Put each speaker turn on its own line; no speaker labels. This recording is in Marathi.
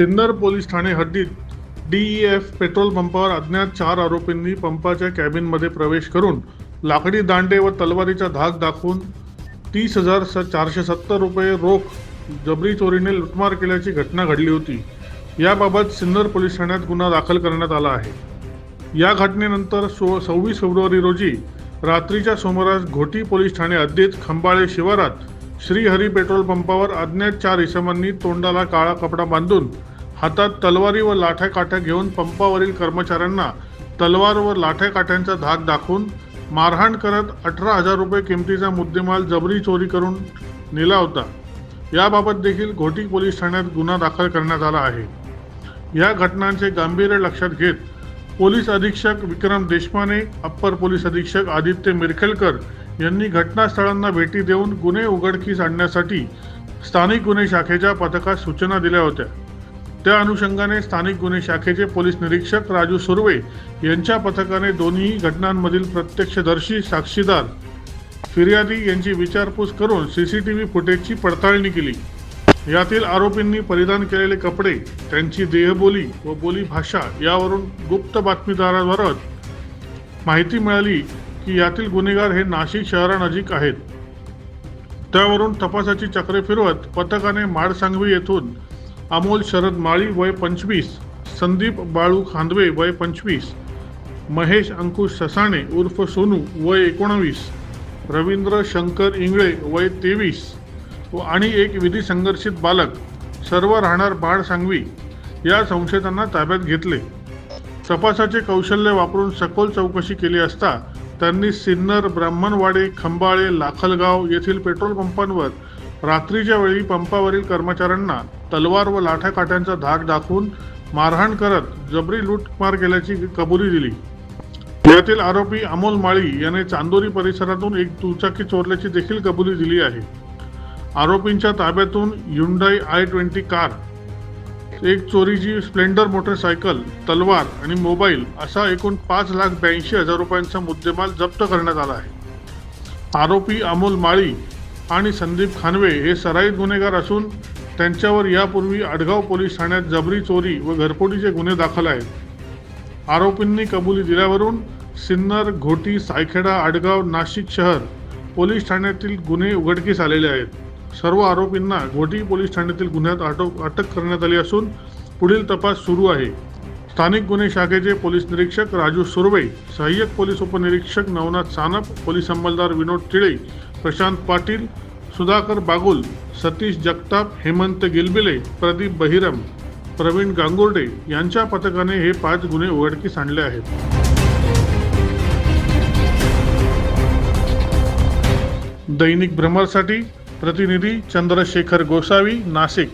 सिन्नर पोलीस ठाणे हद्दीत डीईएफ पेट्रोल पंपावर अज्ञात चार आरोपींनी पंपाच्या कॅबिनमध्ये प्रवेश करून लाकडी दांडे व तलवारीचा धाक दाखवून तीस हजार स चारशे सत्तर रुपये रोख जबरी चोरीने लुटमार केल्याची घटना घडली होती. याबाबत सिन्नर पोलीस ठाण्यात गुन्हा दाखल करण्यात आला आहे. या घटनेनंतर सो सव्वीस फेब्रुवारी रोजी रात्रीच्या सुमारास घोटी पोलीस ठाणे हद्दीत खंबाळे शिवारात श्रीहरी पेट्रोल पंपावर अज्ञात चार इसमांनी तोंडाला काळा कपडा बांधून हातात तलवारी व लाठ्या काठ्या घेऊन पंपावरील कर्मचाऱ्यांना तलवार व लाठ्या काठ्यांचा धाक दाखवून मारहाण करत अठरा हजार रुपये किमतीचा मुद्देमाल जबरी चोरी करून नेला होता. याबाबत देखील घोटी पोलीस ठाण्यात गुन्हा दाखल करण्यात आला आहे. या घटनांचे गांभीर्य लक्षात घेत पोलीस अधीक्षक विक्रम देशमाने अप्पर पोलीस अधीक्षक आदित्य मिरखेलकर यांनी घटनास्थळांना भेटी देऊन गुन्हे उघडकीस आणण्यासाठी स्थानिक गुन्हे शाखेच्या पथकास सूचना दिल्या होत्या. त्या अनुषंगाने स्थानिक गुन्हे शाखेचे पोलीस निरीक्षक राजू सुर्वे यांच्या पथकाने दोन्ही घटनांमधील प्रत्यक्षदर्शी साक्षीदार फिर्यादी यांची विचारपूस करून सीसीटीव्ही फुटेजची पडताळणी केली. यातील आरोपींनी परिधान केलेले कपडे त्यांची देहबोली व बोली भाषा यावरून गुप्त बातमीदाराद्वारे माहिती मिळाली की यातील गुन्हेगार हे नाशिक शहरानजीक आहेत. त्यावरून तपासाची चक्रे फिरवत पथकाने माडसांगवी येथून अमोल शरद माळी वय पंचवीस संदीप बाळू खांदवे वय पंचवीस महेश अंकुश ससाणे उर्फ सोनू वय एकोणावीस रवींद्र शंकर इंगळे वय तेवीस व आणि एक विधी संघर्षित बालक सर्व राहणार बाळ सांगवी या संशयितांना ताब्यात घेतले. तपासाचे कौशल्य वापरून सखोल चौकशी केली असता त्यांनी सिन्नर ब्राह्मणवाडे खंबाळे लाखलगाव येथील पेट्रोल पंपांवर रात्रीच्या वेळी पंपावरील कर्मचाऱ्यांना तलवार व लाठ्या काठ्यांचा धाक दाखवून मारहाण करत जबरी लूटमार केल्याची कबुली दिली. यातील आरोपी अमोल माळी याने चांदोरी परिसरातून एक दुचाकी चोरल्याची देखील कबुली दिली आहे. आरोपींच्या ताब्यातून युंडाई आय ट्वेंटी कार एक चोरीची स्प्लेंडर मोटरसायकल तलवार आणि मोबाईल असा एकूण पाच लाख ब्याऐंशी हजार रुपयांचा मुद्देमाल जप्त करण्यात आला आहे. आरोपी अमोल माळी आणि संदीप खानवे हे सराईत गुन्हेगार असून त्यांच्यावर यापूर्वी आडगाव पोलीस ठाण्यात जबरी चोरी व घरफोडीचे गुन्हे दाखल आहेत. आरोपींनी कबुली दिल्यावरून सिन्नर घोटी सायखेडा आडगाव नाशिक शहर पोलीस ठाण्यातील गुन्हे उघडकीस आलेले आहेत. सर्व आरोपींना घोटी पोलीस ठाण्यातील गुन्ह्यात अटक अटक करण्यात आली असून पुढील तपास सुरू आहे. स्थानिक गुन्हे शाखेचे पोलीस निरीक्षक राजू सुर्वे सहाय्यक पोलीस उपनिरीक्षक नवनाथ सानप पोलीस अंमलदार विनोद टिळे प्रशांत पाटील सुधाकर बागुल सतीश जगताप हेमंत गिलबिले प्रदीप बहिरम प्रवीण गांगुर्डे यांच्या पथकाने हे पाच गुन्हे उघडकीस आणले आहेत. दैनिक भ्रमरसाठी प्रतिनिधी चंद्रशेखर गोसावी नाशिक.